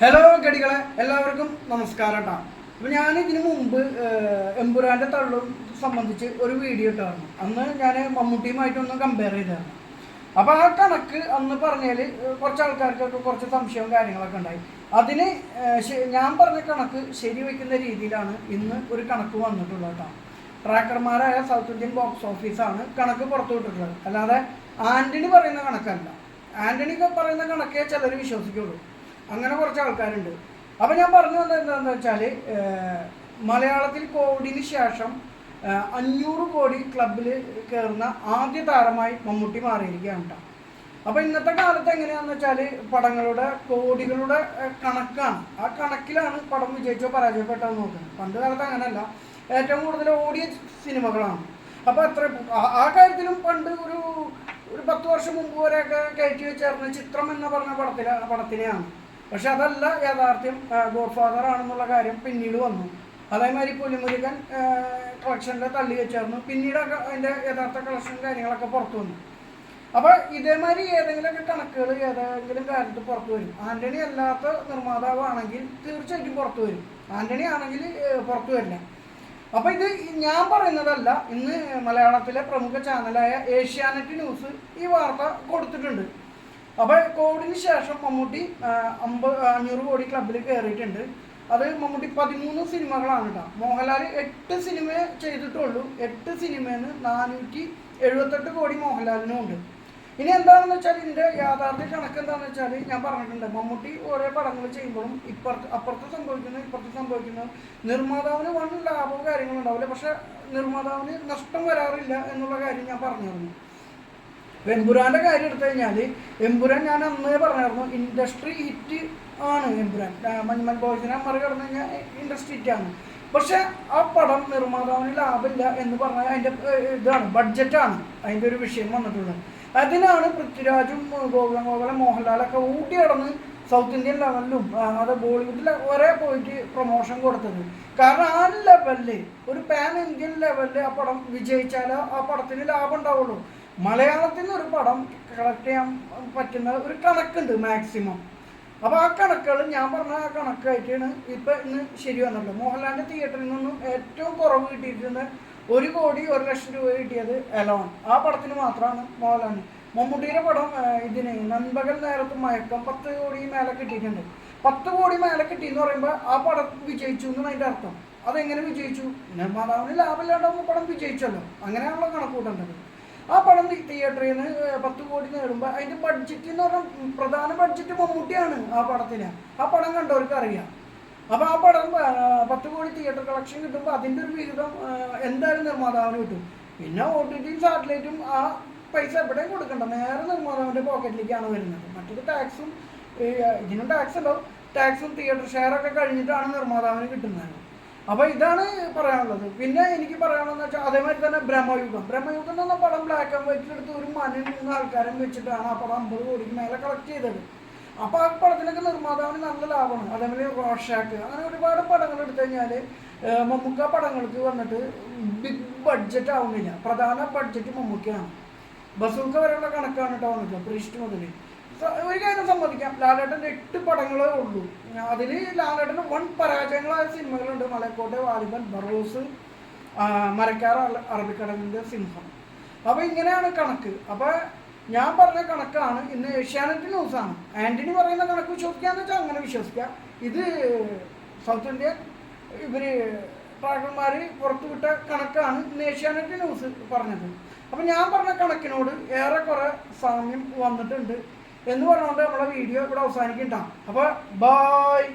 Hello ഗടികളെ എല്ലാവർക്കും നമസ്കാരം കേട്ടോ അപ്പോൾ ഞാൻ ഇതിനു മുമ്പ് എമ്പുരാന്റെ തള്ളും സംബന്ധിച്ച് ഒരു വീഡിയോ ഇട്ടായിരുന്നു. അന്ന് ഞാൻ മമ്മൂട്ടിയുമായിട്ടൊന്ന് കമ്പയർ ചെയ്തായിരുന്നു അപ്പോൾ ആ കണക്ക് അന്ന് പറഞ്ഞാൽ കുറച്ച് ആൾക്കാർക്കൊക്കെ കുറച്ച് സംശയവും കാര്യങ്ങളൊക്കെ ഉണ്ടായി. അതിന് ഞാൻ പറഞ്ഞ കണക്ക് ശരിവെക്കുന്ന രീതിയിലാണ് ഇന്ന് ഒരു കണക്ക് വന്നിട്ടുള്ളത് കേട്ടോ ട്രാക്കർമാരായ സൗത്ത് ഇന്ത്യൻ ബോക്സ് ഓഫീസാണ് കണക്ക് പുറത്തു വിട്ടിട്ടുള്ളത്. അല്ലാതെ ആന്റണി പറയുന്ന കണക്കല്ല. ആന്റണി പറയുന്ന കണക്കേ ചിലർ വിശ്വസിക്കുള്ളൂ. അങ്ങനെ കുറച്ച് ആൾക്കാരുണ്ട്. അപ്പം ഞാൻ പറഞ്ഞു വന്നത് എന്താണെന്ന് വെച്ചാൽ മലയാളത്തിൽ കോവിഡിന് ശേഷം അഞ്ഞൂറ് കോടി ക്ലബിൽ കയറുന്ന ആദ്യ താരമായി മമ്മൂട്ടി മാറിയിരിക്കുകയാണ് കേട്ടോ. അപ്പോൾ ഇന്നത്തെ കാലത്ത് എങ്ങനെയാണെന്ന് വെച്ചാൽ പടങ്ങളുടെ കോടികളുടെ കണക്കാണ്. ആ കണക്കിലാണ് പടം വിജയിച്ചോ പരാജയപ്പെട്ടോ നോക്കുന്നത്. പണ്ട് കാലത്ത് അങ്ങനെയല്ല. ഏറ്റവും കൂടുതൽ ഓടിയ സിനിമകളാണ്. അപ്പോൾ അത്ര ആ കാര്യത്തിലും പണ്ട് ഒരു ഒരു പത്ത് വർഷം മുമ്പ് വരെയൊക്കെ കയറ്റി വെച്ചേർന്ന ചിത്രം എന്ന് പറഞ്ഞ പടത്തിലെ പടത്തിനെയാണ്. പക്ഷെ അതല്ല യാഥാർത്ഥ്യം ഗോഡ് ഫാദർ ആണെന്നുള്ള കാര്യം പിന്നീട് വന്നു. അതേമാതിരി പുലിമുരുകൻ കളക്ഷനിൽ തള്ളി വെച്ചായിരുന്നു. പിന്നീട് അതിന്റെ യഥാർത്ഥ കളക്ഷൻ കാര്യങ്ങളൊക്കെ പുറത്തു വന്നു. അപ്പോൾ ഇതേമാതിരി ഏതെങ്കിലുമൊക്കെ കണക്കുകൾ ഏതെങ്കിലും കാര്യത്തിൽ പുറത്തു വരും. ആന്റണി അല്ലാത്ത നിർമ്മാതാവാണെങ്കിൽ തീർച്ചയായിട്ടും പുറത്തു വരും. ആന്റണി ആണെങ്കിൽ പുറത്തു വരില്ല. അപ്പോൾ ഇത് ഞാൻ പറയുന്നതല്ല ഇന്ന് മലയാളത്തിലെ പ്രമുഖ ചാനലായ ഏഷ്യാനെറ്റ് ന്യൂസ് ഈ വാർത്ത കൊടുത്തിട്ടുണ്ട്. അപ്പോൾ കോവിഡിന് ശേഷം മമ്മൂട്ടി അമ്പത് അഞ്ഞൂറ് കോടി ക്ലബിൽ കയറിയിട്ടുണ്ട് അത് മമ്മൂട്ടി പതിമൂന്ന് സിനിമകളാണ് കേട്ടോ. മോഹൻലാൽ എട്ട് സിനിമ ചെയ്തിട്ടുള്ളൂ. എട്ട് സിനിമയിൽ നിന്ന് നാനൂറ്റി എഴുപത്തെട്ട് കോടി മോഹൻലാലിനും ഉണ്ട്. ഇനി എന്താണെന്ന് വെച്ചാൽ ഇതിന്റെ യാഥാർത്ഥ്യ കണക്ക് എന്താണെന്ന് വെച്ചാൽ ഞാൻ പറഞ്ഞിട്ടുണ്ട്. മമ്മൂട്ടി ഓരോ പടങ്ങൾ ചെയ്യുമ്പോഴും ഇപ്പുറത്ത് അപ്പുറത്ത് സംഭവിക്കുന്നു ഇപ്പുറത്ത് സംഭവിക്കുന്നു. നിർമ്മാതാവിന് വൺ ലാഭവും കാര്യങ്ങളും ഉണ്ടാവില്ല. പക്ഷേ നിർമ്മാതാവിന് നഷ്ടം വരാറില്ല എന്നുള്ള കാര്യം ഞാൻ പറഞ്ഞിരുന്നു. എമ്പുരാന്റെ കാര്യം എടുത്തു കഴിഞ്ഞാൽ എമ്പുരാൻ ഞാൻ അന്നേ പറഞ്ഞായിരുന്നു ഇൻഡസ്ട്രി ഹിറ്റ് ആണ് എമ്പുരാൻ. ആ, ബോയ്സിനെ ബോയ്സിനെ മറികടന്നു കഴിഞ്ഞാൽ ഇൻഡസ്ട്രി ഹിറ്റ് ആണ്. പക്ഷെ ആ പടം നിർമ്മാതാവിന് ലാഭമില്ല എന്ന് പറഞ്ഞാൽ അതിന്റെ ഇതാണ് ബഡ്ജറ്റാണ് അതിന്റെ ഒരു വിഷയം വന്നിട്ടുള്ളത്. അതിനാണ് പൃഥ്വിരാജും ഗോകുലം ഗോകുലം മോഹൻലാലൊക്കെ ഊട്ടി കടന്ന് സൗത്ത് ഇന്ത്യൻ ലെവലിലും അത് ബോളിവുഡിൽ വരെ പോയിട്ട് പ്രൊമോഷൻ കൊടുത്തത്. കാരണം ആ ലെവലിൽ ഒരു പാൻ ഇന്ത്യൻ ലെവലിൽ ആ പടം വിജയിച്ചാലേ ആ പടത്തിന് ലാഭം ഉണ്ടാവുള്ളൂ. മലയാളത്തിൽ നിന്ന് ഒരു പടം കളക്ട് ചെയ്യാൻ പറ്റുന്ന ഒരു കണക്കുണ്ട് മാക്സിമം അപ്പോൾ ആ കണക്കുകൾ ഞാൻ പറഞ്ഞ ആ കണക്കായിട്ടാണ് ഇപ്പം ഇന്ന് ശരി വന്നുള്ളത് മോഹൻലാലിന്റെ തിയേറ്ററിൽ നിന്നും ഏറ്റവും കുറവ് കിട്ടിയിരുന്നത് ഒരു കോടി ഒരു ലക്ഷം രൂപ കിട്ടിയത് എലോൺ. ആ പടത്തിന് മാത്രമാണ് മോഹൻലാലിന്. മമ്മൂട്ടിയുടെ പടം ഇതിന് നൻപകൽ നേരത്ത് മയക്കം പത്ത് കോടി മേലെ കിട്ടിയിട്ടുണ്ട്. പത്ത് കോടി മേലെ കിട്ടി എന്ന് പറയുമ്പോൾ ആ പടം വിജയിച്ചു എന്നാണ് അതിന്റെ അർത്ഥം. അതെങ്ങനെ വിജയിച്ചു? നിർമ്മാതാവിന് ലാഭമില്ലാണ്ടാവുമ്പോൾ പടം വിജയിച്ചല്ലോ. അങ്ങനെയാണല്ലോ കണക്ക് കൂട്ടേണ്ടത് ആ പടം തിയേറ്ററിൽ നിന്ന് പത്ത് കോടി നേടുമ്പോൾ അതിന്റെ ബഡ്ജറ്റ് എന്ന് പറഞ്ഞാൽ പ്രധാന ബഡ്ജറ്റ് മമ്മൂട്ടിയാണ് ആ പടത്തിന്. ആ പടം കണ്ടവർക്ക് അറിയാം അപ്പോൾ ആ പടം പത്ത് കോടി തിയേറ്റർ കളക്ഷൻ കിട്ടുമ്പോൾ അതിന്റെ ഒരു വിഹിതം എന്തായാലും നിർമ്മാതാവിന് കിട്ടും. പിന്നെ ഒ ടി ടിയും സാറ്റലൈറ്റും ആ പൈസ എവിടെയും കൊടുക്കണ്ട. നേരെ നിർമ്മാതാവിന്റെ പോക്കറ്റിലേക്കാണ് വരുന്നത്. മറ്റൊരു ടാക്സും ഇതിനും ടാക്സ് ഉണ്ടോ ടാക്സും തിയേറ്റർ ഷെയറൊക്കെ കഴിഞ്ഞിട്ടാണ് നിർമ്മാതാവിന് കിട്ടുന്നത്. അപ്പോൾ ഇതാണ് പറയാനുള്ളത്. പിന്നെ എനിക്ക് പറയാനുള്ളതെന്ന് വെച്ചാൽ അതേമാതിരി തന്നെ ബ്രഹ്മയുഗം. ബ്രഹ്മയുഗം എന്ന് പടം ബ്ലാക്ക് ആൻഡ് വൈറ്റിൽ എടുത്ത് ഒരു മനയും നിന്ന് ആൾക്കാരും വെച്ചിട്ടാണ് ആ പടം അമ്പത് കോടിക്ക് മേലെ കളക്ട് ചെയ്തത്. അപ്പോൾ ആ പടത്തിനൊക്കെ നിർമ്മാതാവിന് നല്ല ലാഭമാണ്. അതേപോലെ റോഷാക്ക്. അങ്ങനെ ഒരുപാട് പടങ്ങൾ എടുത്തു കഴിഞ്ഞാൽ മമ്മൂക്ക പടങ്ങൾക്ക് വന്നിട്ട് ബിഗ് ബഡ്ജറ്റ് ആവുന്നില്ല. പ്രധാന ബഡ്ജറ്റ് മമ്മൂക്കയാണ്. ബസൂക്ക വരെയുള്ള കണക്കാണ് കേട്ടോ വന്നിട്ട് പ്രീസ്റ്റ് മുതൽ ഒരു കാര്യം സമ്മതിക്കാം. ലാലേട്ടന്റെ എട്ട് പടങ്ങളേ ഉള്ളൂ. അതിൽ ലാലേട്ടന്റെ വൺ പരാജയങ്ങളായ സിനിമകളുണ്ട്. മലക്കോട്ടെ വാലിബൻ ബറോസ് മരക്കാർ അറ- അറബിക്കടലിന്റെ സിംഹം. അപ്പോൾ ഇങ്ങനെയാണ് കണക്ക്. അപ്പോൾ ഞാൻ പറഞ്ഞ കണക്കാണ്. ഇന്ന് ഏഷ്യാനെറ്റ് ന്യൂസാണ്. ആന്റണി പറയുന്ന കണക്ക് വിശ്വസിക്കാന്ന് വെച്ചാൽ അങ്ങനെ വിശ്വസിക്കാം. ഇത് സൗത്ത് ഇന്ത്യൻ ഇവർ ട്രാക്കർമാർ പുറത്തുവിട്ട കണക്കാണ് ഇന്ന് ഏഷ്യാനെറ്റ് ന്യൂസ് പറഞ്ഞത്. അപ്പം ഞാൻ പറഞ്ഞ കണക്കിനോട് ഏറെക്കുറെ സാമ്യം വന്നിട്ടുണ്ട്. എന്ന് പറഞ്ഞുകൊണ്ട് നമ്മളെ വീഡിയോ ഇവിടെ അവസാനിക്കണ്ട അപ്പോൾ ബായ്